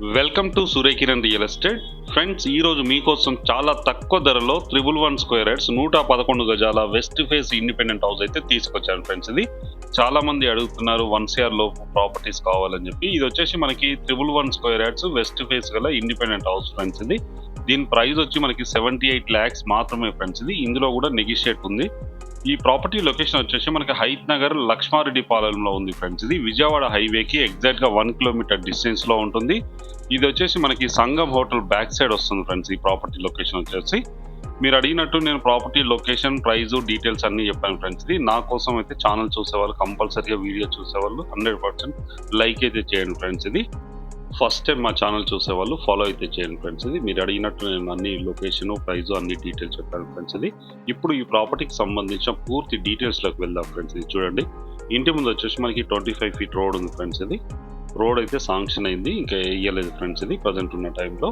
Welcome to Suryakiran real estate. Friends ఈ రోజు మీకోసం చాలా తక్కువ ధరలో త్రిబుల్ వన్ స్క్వేర్ యార్డ్స్ నూట పదకొండు గజాల వెస్ట్ ఫేస్ ఇండిపెండెంట్ హౌస్ అయితే తీసుకొచ్చాను ఫ్రెండ్స్ ఇది. చాలా మంది అడుగుతున్నారు వన్ సిఆర్లో ప్రాపర్టీస్ కావాలని చెప్పి. ఇది వచ్చేసి మనకి triple one square yards west face గల ఇండిపెండెంట్ హౌస్ ఫ్రెండ్స్ ఇది. దీని ప్రైస్ వచ్చి మనకి సెవెంటీ ఎయిట్ ల్యాక్స్ మాత్రమే ఫ్రెండ్స్ ఇది. ఇందులో కూడా నెగిషియేట్ ఉంది. ఈ ప్రాపర్టీ లొకేషన్ వచ్చేసి మనకి హైత్ నగర్ లక్ష్మారెడ్డి పాలెంలో ఉంది ఫ్రెండ్స్. ఇది విజయవాడ హైవేకి ఎగ్జాక్ట్గా వన్ కిలోమీటర్ డిస్టెన్స్లో ఉంటుంది. ఇది వచ్చేసి మనకి సంగం హోటల్ బ్యాక్ సైడ్ వస్తుంది ఫ్రెండ్స్ ఈ ప్రాపర్టీ లొకేషన్ వచ్చేసి. మీరు అడిగినట్టు నేను ప్రాపర్టీ లొకేషన్ ప్రైస్ డీటెయిల్స్ అన్ని చెప్పాను ఫ్రెండ్స్. ఇది నా కోసం అయితే ఛానల్ చూసేవాళ్ళు కంపల్సరీగా వీడియో చూసేవాళ్ళు హండ్రెడ్ పర్సెంట్ లైక్ అయితే చేయండి ఫ్రెండ్స్ ఇది. ఫస్ట్ టైం మా ఛానల్ చూసే వాళ్ళు ఫాలో అయితే చేయండి ఫ్రెండ్స్ ఇది. మీరు అడిగినట్టు నేను అన్ని లొకేషన్ ప్రైస్ అన్ని డీటెయిల్స్ చెప్పాను ఫ్రెండ్స్ ఇది. ఇప్పుడు ఈ ప్రాపర్టీకి సంబంధించిన పూర్తి డీటెయిల్స్లోకి వెళ్దాం ఫ్రెండ్స్ ఇది. చూడండి. ఇంటి ముందు వచ్చేసి మనకి ట్వంటీ ఫైవ్ ఫీట్ రోడ్ ఉంది ఫ్రెండ్స్ ఇది. రోడ్ అయితే శాంక్షన్ అయింది ఇంకా వేయలేదు ఫ్రెండ్స్ ఇది ప్రజెంట్ ఉన్న టైంలో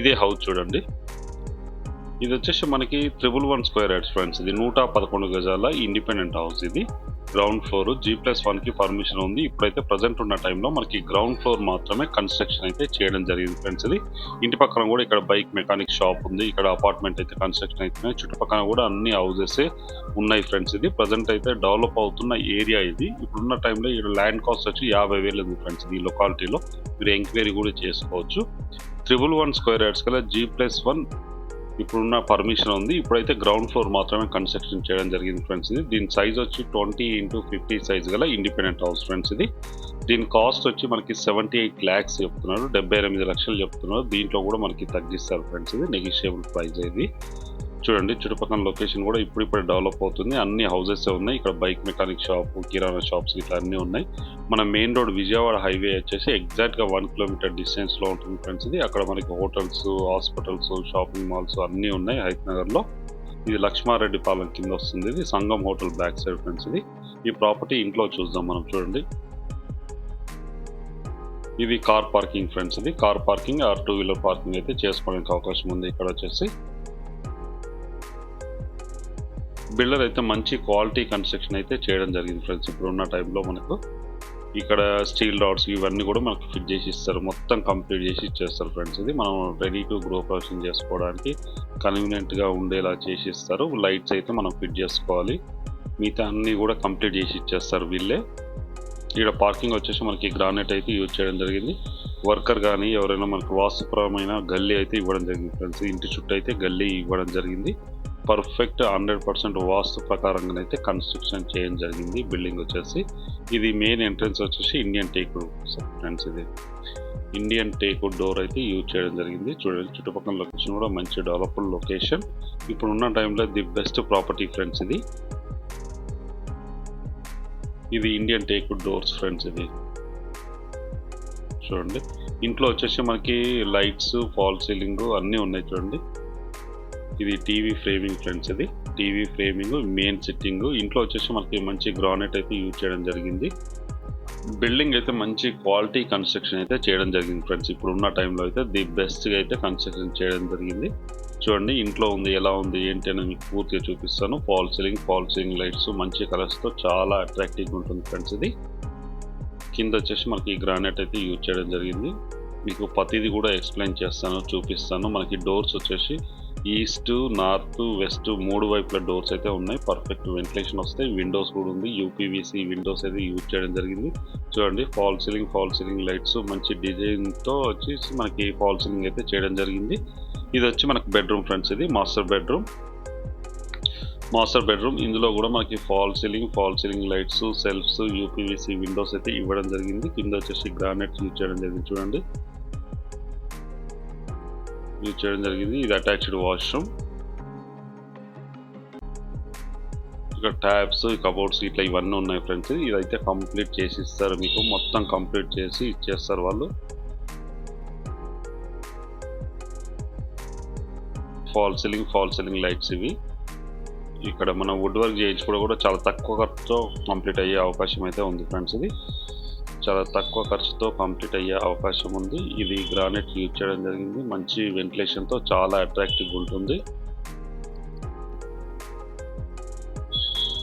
ఇదే హౌస్ చూడండి. ఇది వచ్చేసి మనకి triple one square yards friends ఇది. నూట పదకొండు గజాల ఇండిపెండెంట్ హౌస్ ఇది. గ్రౌండ్ ఫ్లోర్ జీ ప్లస్ వన్కి పర్మిషన్ ఉంది. ఇప్పుడైతే ప్రజెంట్ ఉన్న టైంలో మనకి గ్రౌండ్ ఫ్లోర్ మాత్రమే కన్స్ట్రక్షన్ అయితే చేయడం జరిగింది ఫ్రెండ్స్ ఇది. ఇంటి పక్కన కూడా ఇక్కడ బైక్ మెకానిక్ షాప్ ఉంది. ఇక్కడ అపార్ట్మెంట్ అయితే కన్స్ట్రక్షన్ అవుతున్నాయి చుట్టుపక్కల కూడా అన్ని హౌసెస్ ఉన్నాయి ఫ్రెండ్స్ ఇది. ప్రజెంట్ అయితే డెవలప్ అవుతున్న ఏరియా ఇది. ఇప్పుడున్న టైంలో ఇక్కడ ల్యాండ్ కాస్ట్ వచ్చి యాభై వేలు ఉంది ఫ్రెండ్స్ ఈ లొకాలిటీలో మీరు ఎంక్వైరీ కూడా చేసుకోవచ్చు. త్రిబుల్ వన్ స్క్వేర్ యార్డ్స్ కల్లా జీ ప్లస్ వన్ ఇప్పుడున్న పర్మిషన్ ఉంది. ఇప్పుడైతే గ్రౌండ్ ఫ్లోర్ మాత్రమే కన్స్ట్రక్షన్ చేయడం జరిగింది ఫ్రెండ్స్ ఇది. దీని సైజ్ వచ్చి ట్వంటీ ఇంటూ ఫిఫ్టీ సైజ్ గల ఇండిపెండెంట్ హౌస్ ఫ్రెండ్స్ ఇది. దీని కాస్ట్ వచ్చి మనకి సెవెంటీ ఎయిట్ ల్యాక్స్ చెప్తున్నారు. డెబ్బై ఎనిమిది లక్షలు చెప్తున్నారు. దీంట్లో కూడా మనకి తగ్గిస్తారు ఫ్రెండ్స్ ఇది. నెగిషియబుల్ ప్రైస్ ఇది. చూడండి చుట్టుపక్కల లొకేషన్ కూడా ఇప్పుడు ఇప్పుడు డెవలప్ అవుతుంది. అన్ని హౌసెస్ ఉన్నాయి. ఇక్కడ bike mechanic shop kirana shops ఇట్లా అన్నీ ఉన్నాయి. మన మెయిన్ రోడ్ విజయవాడ హైవే వచ్చేసి ఎగ్జాక్ట్గా వన్ కిలోమీటర్ డిస్టెన్స్లో ఉంటుంది ఫ్రెండ్స్ ఇది. అక్కడ మనకి హోటల్స్ హాస్పిటల్స్ షాపింగ్ మాల్స్ అన్నీ ఉన్నాయి హైత్ నగర్లో ఇది లక్ష్మారెడ్డి పాలెం కింద వస్తుంది ఇది. Sangam hotel back side friends ఇది. ఈ ప్రాపర్టీ ఇంట్లో చూద్దాం మనం చూడండి. ఇది కార్ పార్కింగ్ ఫ్రెండ్స్ ఇది. Car parking or two wheeler parking అయితే చేసుకోవడానికి అవకాశం ఉంది. ఇక్కడ వచ్చేసి బిల్డర్ అయితే మంచి క్వాలిటీ కన్స్ట్రక్షన్ అయితే చేయడం జరిగింది ఫ్రెండ్స్. ఇప్పుడు ఉన్న టైంలో మనకు ఇక్కడ స్టీల్ రాడ్స్ ఇవన్నీ కూడా మనకు ఫిట్ చేసి ఇస్తారు. మొత్తం కంప్లీట్ చేసి ఇచ్చేస్తారు ఫ్రెండ్స్ ఇది. మనం రెడీ టు గ్రో ప్రొడక్షన్ చేసుకోవడానికి కన్వీనియంట్గా ఉండేలా చేసి ఇస్తారు. లైట్స్ అయితే మనం ఫిట్ చేసుకోవాలి. మిగతా అన్నీ కూడా కంప్లీట్ చేసి ఇచ్చేస్తారు వీళ్ళే. ఇక్కడ పార్కింగ్ వచ్చేసి మనకి గ్రానైట్ అయితే యూజ్ చేయడం జరిగింది. వర్కర్ కానీ ఎవరైనా మనకు వాస్తుపరమైన గల్లీ అయితే ఇవ్వడం జరిగింది ఫ్రెండ్స్. ఇంటి చుట్టూ అయితే గల్లీ ఇవ్వడం జరిగింది. పర్ఫెక్ట్ హండ్రెడ్ పర్సెంట్ వాస్తు ప్రకారంగా అయితే కన్స్ట్రక్షన్ చేయడం జరిగింది. బిల్డింగ్ వచ్చేసి ఇది మెయిన్ ఎంట్రన్స్ వచ్చేసి ఇండియన్ టేక్ ఫ్రెండ్స్ ఇది. ఇండియన్ టేక్ డోర్ అయితే యూజ్ చేయడం జరిగింది. చూడండి చుట్టుపక్కల లొకేషన్ కూడా మంచి డెవలప్డ్ లొకేషన్. ఇప్పుడు ఉన్న టైంలో ది బెస్ట్ ప్రాపర్టీ ఫ్రెండ్స్ ఇది. ఇది ఇండియన్ టేక్ డోర్స్ ఫ్రెండ్స్ ఇది. చూడండి ఇంట్లో వచ్చేసి మనకి లైట్స్ ఫాల్ సీలింగ్ అన్నీ ఉన్నాయి చూడండి. ఇది టీవీ ఫ్రేమింగ్ ఫ్రెండ్స్ ఇది టీవీ ఫ్రేమింగ్ మెయిన్ సిట్టింగ్ ఇంట్లో వచ్చేసి మనకి మంచి గ్రానైట్ అయితే యూజ్ చేయడం జరిగింది. బిల్డింగ్ అయితే మంచి క్వాలిటీ కన్స్ట్రక్షన్ అయితే చేయడం జరిగింది ఫ్రెండ్స్ ఇప్పుడు ఉన్న టైంలో అయితే ది బెస్ట్గా అయితే కన్స్ట్రక్షన్ చేయడం జరిగింది. చూడండి ఇంట్లో ఉంది ఎలా ఉంది ఏంటి అని మీకు పూర్తిగా చూపిస్తాను. Fall ceiling fall ceiling lights మంచి కలర్స్తో చాలా అట్రాక్టివ్గా ఉంటుంది ఫ్రెండ్స్ ఇది. కింద వచ్చేసి మనకి గ్రానైట్ అయితే యూజ్ చేయడం జరిగింది. మీకు ప్రతిదీ కూడా ఎక్స్ప్లెయిన్ చేస్తాను చూపిస్తాను. మనకి డోర్స్ వచ్చేసి ఈస్ట్ నార్త్ వెస్ట్ మూడు వైపుల డోర్స్ అయితే ఉన్నాయి. పర్ఫెక్ట్ వెంటిలేషన్ వస్తాయి విండోస్ కూడా ఉంది. యూపీవీసీ విండోస్ అయితే యూజ్ చేయడం జరిగింది. చూడండి fall ceiling fall ceiling lights మంచి డిజైన్తో వచ్చేసి మనకి ఫాల్ సీలింగ్ అయితే చేయడం జరిగింది. ఇది వచ్చి మనకి బెడ్రూమ్ ఫ్రెండ్స్ ఇది మాస్టర్ బెడ్రూమ్ మాస్టర్ బెడ్రూమ్ ఇందులో కూడా మనకి fall ceiling fall ceiling lights shelves UPVC windows అయితే ఇవ్వడం జరిగింది. కింద వచ్చేసి గ్రానైట్స్ యూజ్ చేయడం జరిగింది. చూడండి. యూజ్ చేయడం జరిగింది. ఇది అటాచ్డ్ వాష్రూమ్ ఇక్కడ ట్యాబ్స్ కబోర్డ్స్ ఇట్లా ఇవన్నీ ఉన్నాయి ఫ్రెండ్స్ ఇదైతే కంప్లీట్ చేసి ఇస్తారు మీకు. మొత్తం కంప్లీట్ చేసి ఇచ్చేస్తారు వాళ్ళు. Fall ceiling fall ceiling lights ఇవి. ఇక్కడ మనం వుడ్ వర్క్ చేయించుకోవడం కూడా చాలా తక్కువ ఖర్చుతో కంప్లీట్ అయ్యే అవకాశం అయితే ఉంది ఫ్రెండ్స్ ఇది. చాలా తక్కువ ఖర్చుతో కంప్లీట్ అయ్యే అవకాశం ఉంది. ఇది గ్రానైట్ యూజ్ చేయడం జరిగింది. మంచి వెంటిలేషన్తో చాలా అట్రాక్టివ్గా ఉంటుంది.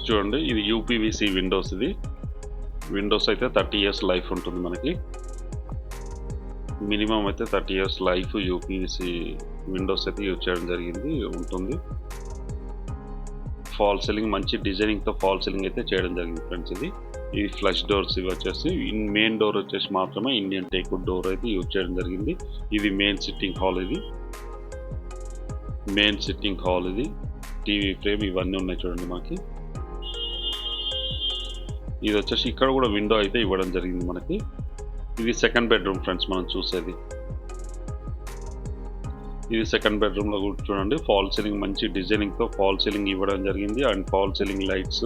చూడండి ఇది యూపీవీసీ విండోస్ ఇది. విండోస్ అయితే థర్టీ ఇయర్స్ లైఫ్ ఉంటుంది మనకి. మినిమం అయితే thirty years life UPVC windows అయితే యూజ్ చేయడం జరిగింది ఉంటుంది. ఫాల్ సీలింగ్ మంచి డిజైనింగ్తో ఫాల్ సీలింగ్ అయితే చేయడం జరిగింది ఫ్రెండ్స్ ఇది. ఇది ఫ్లష్ డోర్స్ ఇవి వచ్చేసి మెయిన్ డోర్ వచ్చేసి మాత్రమే ఇండియన్ టేక్వుడ్ డోర్ అయితే యూజ్ చేయడం జరిగింది. ఇది మెయిన్ సిట్టింగ్ హాల్ ఇది. మెయిన్ సిట్టింగ్ హాల్ ఇది. టీవీ ఫ్రేమ్ ఇవన్నీ ఉన్నాయి చూడండి మనకి ఇది వచ్చేసి ఇక్కడ కూడా విండో అయితే ఇవ్వడం జరిగింది మనకి. ఇది సెకండ్ బెడ్రూమ్ ఫ్రెండ్స్ మనం చూసేది. ఇది సెకండ్ బెడ్రూమ్లో కూడా చూడండి ఫాల్ సీలింగ్ మంచి డిజైనింగ్తో ఫాల్ సీలింగ్ ఇవ్వడం జరిగింది. అండ్ ఫాల్ సీలింగ్ లైట్స్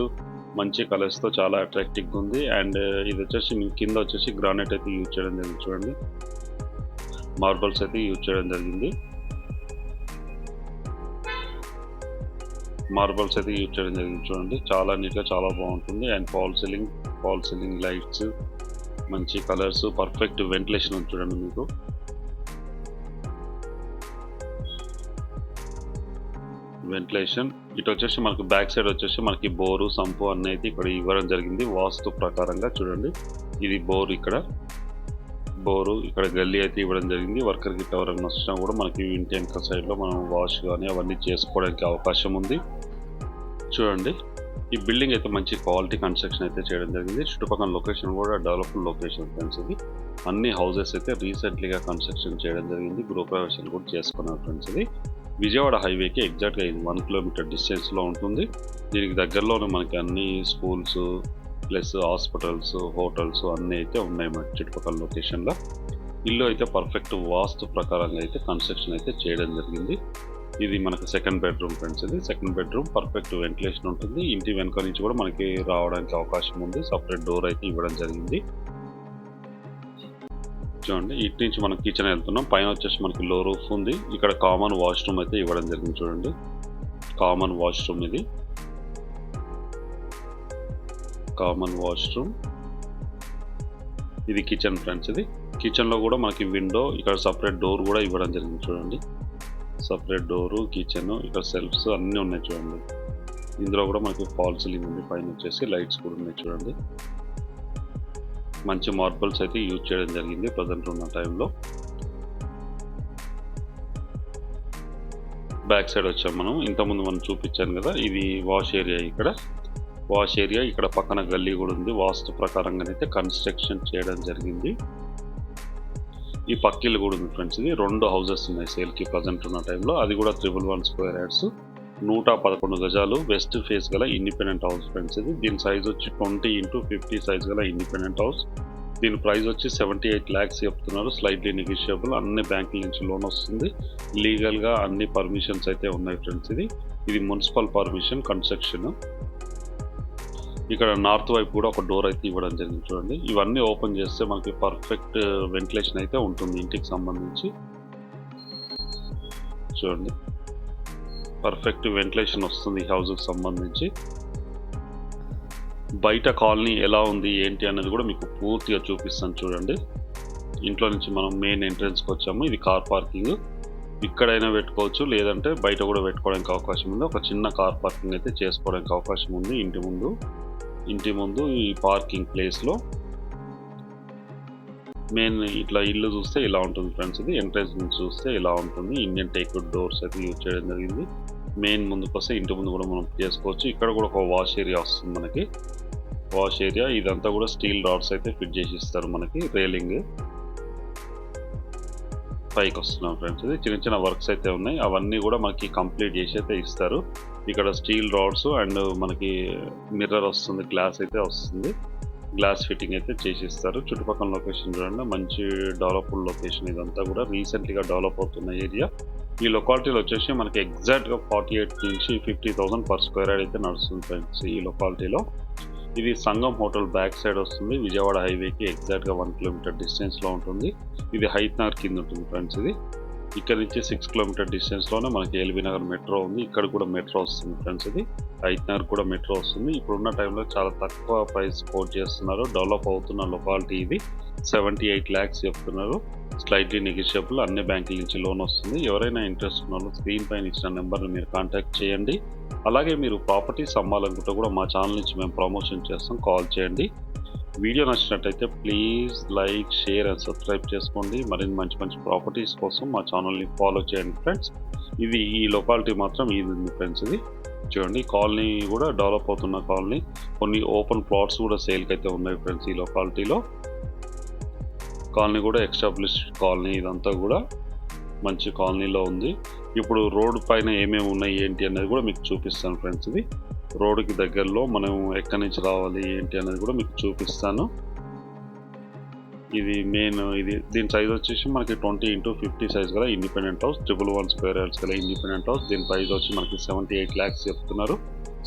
మంచి కలర్స్తో చాలా అట్రాక్టివ్గా ఉంది. అండ్ uh, ఇది వచ్చేసి మీ కింద వచ్చేసి గ్రానైట్ అయితే యూజ్ చేయడం జరిగింది చూడండి. మార్బల్స్ అయితే యూజ్ చేయడం జరిగింది. మార్బల్స్ అయితే యూజ్ చేయడం జరిగింది చూడండి. చాలా నీట్గా చాలా బాగుంటుంది. And fall ceiling fall ceiling lights మంచి కలర్స్ పర్ఫెక్ట్ వెంటిలేషన్ ఉంది చూడండి మీకు. వెంటిలేషన్ ఇటు వచ్చేసి మనకి బ్యాక్ సైడ్ వచ్చేసి మనకి బోరు సంపు అన్నీ అయితే ఇక్కడ ఇవ్వడం జరిగింది. వాస్తు ప్రకారంగా చూడండి. ఇది బోర్ ఇక్కడ. బోరు ఇక్కడ గల్లీ అయితే ఇవ్వడం జరిగింది. వర్కర్ గిట్ ఎవరైనా వచ్చినా కూడా మనకి ఇంటి వెనక సైడ్లో మనం వాష్ కానీ అవన్నీ చేసుకోవడానికి అవకాశం ఉంది. చూడండి. ఈ బిల్డింగ్ అయితే మంచి క్వాలిటీ కన్స్ట్రక్షన్ అయితే చేయడం జరిగింది. చుట్టుపక్కల లొకేషన్ కూడా డెవలప్డ్ లొకేషన్ ఫ్రెండ్స్ ఇది. అన్ని హౌసెస్ అయితే రీసెంట్లీగా కన్స్ట్రక్షన్ చేయడం జరిగింది. గృహప్రవేశాలు కూడా చేసుకున్నారు ఫ్రెండ్స్ ఇది. విజయవాడ హైవేకి ఎగ్జాక్ట్గా ఇది వన్ కిలోమీటర్ డిస్టెన్స్లో ఉంటుంది. దీనికి దగ్గరలోనే మనకి అన్ని స్కూల్స్ ప్లస్ హాస్పిటల్స్ హోటల్స్ అన్నీ అయితే ఉన్నాయి మన చుట్టుపక్కల లొకేషన్లో. ఇల్లు అయితే పర్ఫెక్ట్ వాస్తు ప్రకారంగా అయితే కన్స్ట్రక్షన్ అయితే చేయడం జరిగింది. ఇది మనకు సెకండ్ బెడ్రూమ్ ఫ్రెండ్స్ ఇది. సెకండ్ బెడ్రూమ్ పర్ఫెక్ట్ వెంటిలేషన్ ఉంటుంది. ఇంటి వెనక నుంచి కూడా మనకి రావడానికి అవకాశం ఉంది. సపరేట్ డోర్ అయితే ఇవ్వడం జరిగింది. చూడండి ఇటు నుంచి మనం కిచెన్ వెళ్తున్నాం. పైన వచ్చేసి మనకి లో రూఫ్ ఉంది. ఇక్కడ కామన్ వాష్రూమ్ అయితే ఇవ్వడం జరిగింది చూడండి. కామన్ వాష్రూమ్ ఇది. కామన్ వాష్రూమ్ ఇది కిచెన్ ఫ్రెండ్స్ ఇది. కిచెన్లో కూడా మనకి విండో ఇక్కడ సపరేట్ డోర్ కూడా ఇవ్వడం జరిగింది చూడండి. సపరేట్ డోరు కిచెన్ ఇక్కడ సెల్ఫ్స్ అన్నీ ఉన్నాయి చూడండి. ఇందులో కూడా మనకి ఫాల్ సీలింగ్ ఉంది. పైన వచ్చేసి లైట్స్ కూడా ఉన్నాయి చూడండి. మంచి మార్బల్స్ అయితే యూజ్ చేయడం జరిగింది ప్రజెంట్ ఉన్న టైంలో. బ్యాక్ సైడ్ వచ్చాం మనం. ఇంతకుముందు మనం చూపించాను కదా ఇది వాష్ ఏరియా ఇక్కడ. వాష్ ఏరియా ఇక్కడ పక్కన గల్లీ కూడా ఉంది. వాస్తు ప్రకారంగానైతే కన్స్ట్రక్షన్ చేయడం జరిగింది. ఈ పక్కిల్లు కూడా ఉంది ఫ్రెండ్స్ ఇది. రెండు హౌసెస్ ఉన్నాయి సేల్కి ప్రజెంట్ ఉన్న టైంలో. అది కూడా త్రిబుల్ వన్ స్క్వేర్ యాడ్స్ నూట పదకొండు గజాలు వెస్ట్ ఫేస్ గల ఇండిపెండెంట్ హౌస్ ఫ్రెండ్స్ ఇది. దీని సైజ్ వచ్చి ట్వంటీ ఇంటూ ఫిఫ్టీ సైజ్ గల ఇండిపెండెంట్ హౌస్. దీని ప్రైస్ వచ్చి సెవెంటీ ఎయిట్ ల్యాక్స్ చెప్తున్నారు. స్లైట్లీ నెగిషియబుల్ అన్ని బ్యాంకుల నుంచి లోన్ వస్తుంది. లీగల్గా అన్ని పర్మిషన్స్ అయితే ఉన్నాయి ఫ్రెండ్స్ ఇది. ఇది మున్సిపల్ పర్మిషన్ కన్స్ట్రక్షన్ ఇక్కడ నార్త్ వైపు కూడా ఒక డోర్ అయితే ఇవ్వడం జరిగింది చూడండి. ఇవన్నీ ఓపెన్ చేస్తే మనకి పర్ఫెక్ట్ వెంటిలేషన్ uh, అయితే ఉంటుంది ఇంటికి సంబంధించి. చూడండి. పర్ఫెక్ట్ వెంటిలేషన్ వస్తుంది హౌస్కి సంబంధించి. బయట కాలనీ ఎలా ఉంది ఏంటి అనేది కూడా మీకు పూర్తిగా చూపిస్తాను చూడండి. ఇంట్లో నుంచి మనం మెయిన్ ఎంట్రన్స్కి వచ్చాము ఇది కార్ పార్కింగ్ ఇక్కడైనా పెట్టుకోవచ్చు లేదంటే బయట కూడా పెట్టుకోవడానికి అవకాశం ఉంది. ఒక చిన్న కార్ పార్కింగ్ అయితే చేసుకోవడానికి అవకాశం ఉంది ఇంటి ముందు. ఇంటి ముందు ఈ పార్కింగ్ ప్లేస్లో మెయిన్ ఇట్లా ఇల్లు చూస్తే ఇలా ఉంటుంది ఫ్రెండ్స్ ఇది. ఎంట్రెన్స్ నుంచి చూస్తే ఇలా ఉంటుంది. ఇండియన్ టేక్అవుట్ డోర్స్ అయితే యూజ్ చేయడం జరిగింది. మెయిన్ ముందుకు వస్తే ఇంటి ముందు కూడా మనం చేసుకోవచ్చు. ఇక్కడ కూడా ఒక వాష్ ఏరియా వస్తుంది మనకి. వాష్ ఏరియా ఇదంతా కూడా స్టీల్ రాడ్స్ అయితే ఫిట్ చేసి ఇస్తారు మనకి. రేలింగ్ పైకి వస్తున్నాం ఫ్రెండ్స్ ఇది. చిన్న చిన్న వర్క్స్ అయితే ఉన్నాయి. అవన్నీ కూడా మనకి కంప్లీట్ చేసి అయితే ఇస్తారు. ఇక్కడ స్టీల్ రాడ్స్ అండ్ మనకి మిర్రర్ వస్తుంది గ్లాస్ అయితే వస్తుంది. గ్లాస్ ఫిట్టింగ్ అయితే చేసిస్తారు. చుట్టుపక్కల లొకేషన్ చూడండి మంచి డెవలప్డ్ లొకేషన్ ఇదంతా కూడా రీసెంట్గా డెవలప్ అవుతున్న ఏరియా ఈ లొకాలిటీలో వచ్చేసి మనకి ఎగ్జాక్ట్గా ఫార్టీ ఎయిట్ నుంచి fifty thousand per square yard అయితే నడుస్తుంది ఫ్రెండ్స్ ఈ లొకాలిటీలో ఇది సంగం హోటల్ బ్యాక్ సైడ్ వస్తుంది. విజయవాడ హైవేకి ఎగ్జాక్ట్గా వన్ కిలోమీటర్ డిస్టెన్స్లో ఉంటుంది. ఇది హైత్నగర్ కింద ఉంటుంది ఫ్రెండ్స్ ఇది. ఇక్కడ నుంచి సిక్స్ కిలోమీటర్ డిస్టెన్స్లోనే మనకి ఎల్బీ నగర్ మెట్రో ఉంది. ఇక్కడ కూడా మెట్రో వస్తుంది ఫ్రెండ్స్ ఇది. హైత్నగర్ కూడా మెట్రో వస్తుంది. ఇప్పుడున్న టైంలో చాలా తక్కువ ప్రైస్ కోట్ చేస్తున్నారు. డెవలప్ అవుతున్న లొకాలిటీ ఇది. సెవెంటీ ఎయిట్ ల్యాక్స్ చెప్తున్నారు. స్లైట్లీ నెగిషియబుల్ అన్ని బ్యాంకుల నుంచి లోన్ వస్తుంది. ఎవరైనా ఇంట్రెస్ట్ ఉన్న స్క్రీన్ పైన ఇచ్చిన నెంబర్ని మీరు కాంటాక్ట్ చేయండి. అలాగే మీరు ప్రాపర్టీస్ అమ్మాలనుకుంటే కూడా మా ఛానల్ నుంచి మేము ప్రమోషన్ చేస్తాం. కాల్ చేయండి. వీడియో నచ్చినట్టయితే please like share and subscribe చేసుకోండి. మరిన్ని మంచి మంచి ప్రాపర్టీస్ కోసం మా ఛానల్ని ఫాలో చేయండి ఫ్రెండ్స్. ఇది ఈ లొకాలిటీ మాత్రం ఇది ఉంది ఫ్రెండ్స్ ఇది. చూడండి కాలనీ కూడా డెవలప్ అవుతున్న కాలనీ. కొన్ని ఓపెన్ ప్లాట్స్ కూడా సేల్కి అయితే ఉన్నాయి ఫ్రెండ్స్ ఈ లొకాలిటీలో. కాలనీ కూడా ఎక్స్టాబ్లిష్ కాలనీ ఇదంతా కూడా మంచి కాలనీలో ఉంది. ఇప్పుడు రోడ్డు పైన ఏమేమి ఉన్నాయి ఏంటి అనేది కూడా మీకు చూపిస్తాను ఫ్రెండ్స్ ఇది. రోడ్డుకి దగ్గరలో మనం ఎక్కడి నుంచి రావాలి ఏంటి అనేది కూడా మీకు చూపిస్తాను. ఇది మెయిన్ ఇది దీని సైజ్ వచ్చేసి మనకి ట్వంటీ ఇంటూ ఫిఫ్టీ సైజ్ గల independent house triple one square yards గల ఇండిపెండెంట్ హౌస్ దీని ప్రైస్ వచ్చి మనకి సెవెంటీ ఎయిట్ ల్యాక్స్ చెప్తున్నారు.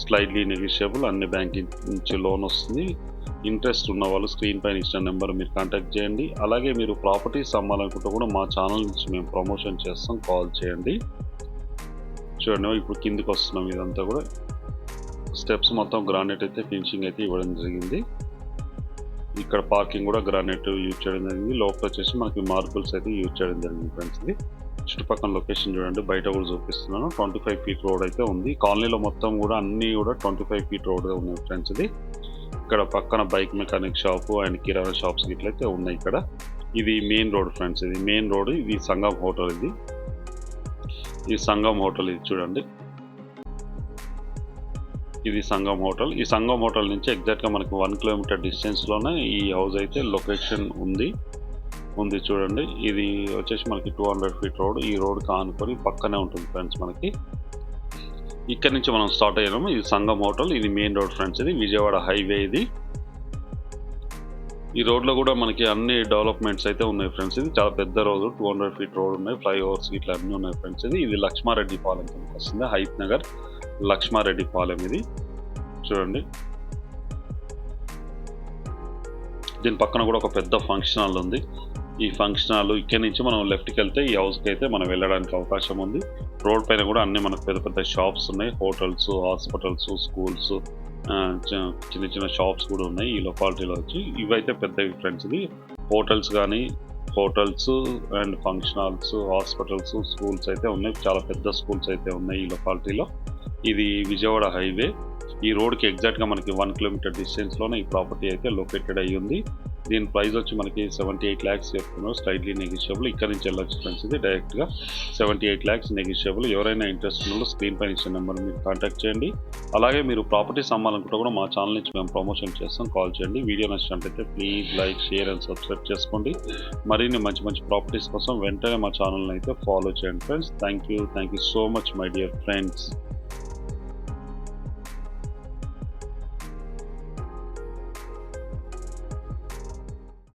స్లైడ్లీ నెగిషియబుల్ అన్ని బ్యాంక్ నుంచి లోన్ వస్తుంది. ఇంట్రెస్ట్ ఉన్న వాళ్ళు స్క్రీన్ పైన ఇచ్చిన నెంబర్ మీరు కాంటాక్ట్ చేయండి. అలాగే మీరు ప్రాపర్టీస్ అమ్మాలనుకుంటే కూడా మా ఛానల్ నుంచి మేము ప్రమోషన్ చేస్తాం కాల్ చేయండి. చూడండి ఇప్పుడు కిందికి వస్తున్నాం ఇదంతా కూడా. స్టెప్స్ మొత్తం గ్రానైట్ అయితే ఫినిషింగ్ అయితే ఇవ్వడం జరిగింది. ఇక్కడ పార్కింగ్ కూడా గ్రానైట్ యూజ్ చేయడం జరిగింది. లోపల వచ్చేసి మనకి మార్బుల్స్ అయితే యూజ్ చేయడం జరిగింది ఫ్రెండ్స్ ఇది. చుట్టుపక్కల లొకేషన్ చూడండి బయట కూడా చూపిస్తున్నాను. ట్వంటీ ఫైవ్ ఫీట్ రోడ్ అయితే ఉంది. కాలనీలో మొత్తం కూడా అన్నీ కూడా ట్వంటీ ఫైవ్ ఫీట్ రోడ్ ఉన్నాయి ఫ్రెండ్స్ ఇది. ఇక్కడ పక్కన bike mechanic shop and kirana shops ఇట్లయితే ఉన్నాయి ఇక్కడ. ఇది మెయిన్ రోడ్ ఫ్రెండ్స్ ఇది. మెయిన్ రోడ్ ఇది సంగం హోటల్ ఇది. ఈ సంగం హోటల్ ఇది చూడండి. ఇది సంగం హోటల్. ఈ సంగం హోటల్ నుంచి ఎగ్జాక్ట్గా మనకి వన్ కిలోమీటర్ డిస్టెన్స్లోనే ఈ హౌస్ అయితే లొకేషన్ ఉంది. ఉంది చూడండి. ఇది వచ్చేసి మనకి టూ హండ్రెడ్ ఫీట్ రోడ్. ఈ రోడ్ కానుకొని పక్కనే ఉంటుంది ఫ్రెండ్స్ మనకి. ఇక్కడ నుంచి మనం స్టార్ట్ అయ్యాము. ఇది సంగం హోటల్. ఇది మెయిన్ రోడ్ ఫ్రెండ్స్ ఇది. విజయవాడ హైవే ఇది. ఈ రోడ్లో కూడా మనకి అన్ని డెవలప్మెంట్స్ అయితే ఉన్నాయి ఫ్రెండ్స్. ఇది చాలా పెద్ద road two hundred feet road ఉన్నాయి. ఫ్లైఓవర్స్ ఇట్లా అన్నీ ఉన్నాయి ఫ్రెండ్స్. ఇది ఇది లక్ష్మారెడ్డి పాలెం కిందకి వస్తుంది. హైత్ నగర్ లక్ష్మారెడ్డి పాలెం ఇది. చూడండి. దీని పక్కన కూడా ఒక పెద్ద ఫంక్షన్ హాల్ ఉంది. ఈ ఫంక్షన్ హాల్ ఇక్కడి నుంచి మనం లెఫ్ట్కి వెళ్తే ఈ హౌస్కి అయితే మనం వెళ్ళడానికి అవకాశం ఉంది. రోడ్ పైన కూడా అన్ని మనకు పెద్ద పెద్ద షాప్స్ ఉన్నాయి. హోటల్స్ హాస్పిటల్స్ స్కూల్స్ చిన్న చిన్న షాప్స్ కూడా ఉన్నాయి ఈ లొకాలిటీలో వచ్చి. ఇవైతే పెద్దవి ఫ్రెండ్స్ ఇది హోటల్స్ కానీ hotels and function halls hospitals schools అయితే ఉన్నాయి. చాలా పెద్ద స్కూల్స్ అయితే ఉన్నాయి ఈ లొకాలిటీలో ఇది విజయవాడ హైవే ఈ రోడ్కి ఎగ్జాక్ట్గా మనకి వన్ కిలోమీటర్ డిస్టెన్స్లోనే ఈ ప్రాపర్టీ అయితే లొకేటెడ్ అయ్యి ఉంది దీని ప్రైస్ వచ్చి మనకి సెవెంటీ ఎయిట్ ల్యాక్స్ చెప్తున్నాం. Slightly negotiable. ఇక్కడ నుంచి వెళ్ళొచ్చు ఫ్రెండ్స్ ఇది డైరెక్ట్గా సెవెంటీ ఎయిట్ ల్యాక్స్ నెగిషియబుల్. ఎవరైనా ఇంట్రెస్ట్ ఉన్న స్క్రీన్ పైన ఇచ్చిన నెంబర్ మీరు కాంటాక్ట్ చేయండి. అలాగే మీరు ప్రాపర్టీస్ అమ్మాలనుకుంటే కూడా మా ఛానల్ నుంచి మేము ప్రమోషన్ చేస్తాం. కాల్ చేయండి. వీడియో నచ్చినట్లయితే please like share and subscribe చేసుకోండి. మరిన్ని మంచి మంచి ప్రాపర్టీస్ కోసం వెంటనే మా ఛానల్ని అయితే ఫాలో చేయండి friends thank you thank you so much my dear friends